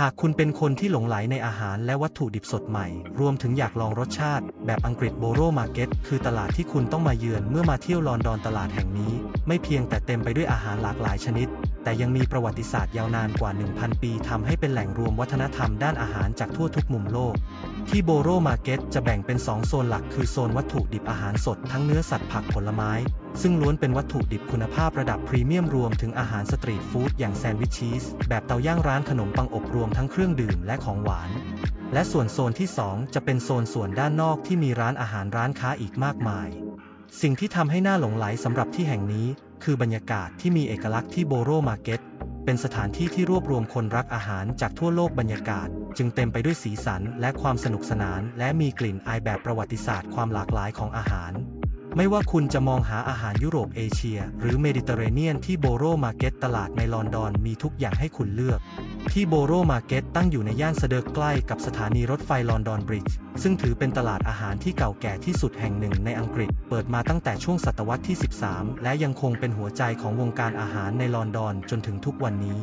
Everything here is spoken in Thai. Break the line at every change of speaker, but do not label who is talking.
หากคุณเป็นคนที่หลงไหลในอาหารและวัตถุดิบสดใหม่ รวมถึงอยากลองรสชาติ แบบอังกฤษโบโรมาร์เก็ตคือตลาดที่คุณต้องมาเยือนเมื่อมาเที่ยวลอนดอนตลาดแห่งนี้ ไม่เพียงแต่เต็มไปด้วยอาหารหลากหลายชนิด แต่ยังมีประวัติศาสตร์ยาวนานกว่า 1,000 ปีทำให้เป็นแหล่งรวมวัฒนธรรมด้านอาหารจากทั่วทุกมุมโลก ที่โบโรมาร์เก็ตจะแบ่งเป็น 2 โซนหลักคือโซนวัตถุดิบอาหารสดทั้งเนื้อสัตว์ผักผลไม้ ซึ่งล้วนเป็นวัตถุดิบคุณภาพระดับพรีเมียมรวมถึงอาหารสตรีทฟู้ดอย่างแซนด์วิชชีส แบบเตาย่างร้านขนมปังอบรวมทั้งเครื่องดื่มและของหวาน และส่วนโซนที่ 2 จะเป็นโซนส่วนด้านนอกที่มีร้านอาหารร้านค้าอีกมากมาย สิ่งที่ทำให้หน่าหลงไหลสำหรับที่แห่งนี้ คือบรรยากาศที่มีเอกลักษณ์ที่โบโรมาเก็ตเป็นสถานที่ที่รวบรวมคนรักอาหารจากทั่วโลกบรรยากาศ จึงเต็มไปด้วยสีสันและความสนุกสนาน และมีกลิ่นอายแบบประวัติศาสตร์ความหลากหลายของอาหาร ไม่ว่าคุณจะมองหาอาหารยุโรปเอเชีย หรือเมดิเตอร์เรเนียนที่โบโรมาเก็ตตลาดในลอนดอนมีทุกอย่างให้คุณเลือก ที่โบโรมาร์เก็ตตั้งอยู่ในย่านสเดอร์ใกล้กับสถานีรถไฟลอนดอนบริดจ์ซึ่งถือเป็นตลาดอาหารที่เก่าแก่ที่สุดแห่งหนึ่งในอังกฤษ เปิดมาตั้งแต่ช่วงศตวรรษที่ 13 และยังคงเป็นหัวใจของวงการอาหารในลอนดอนจนถึงทุกวันนี้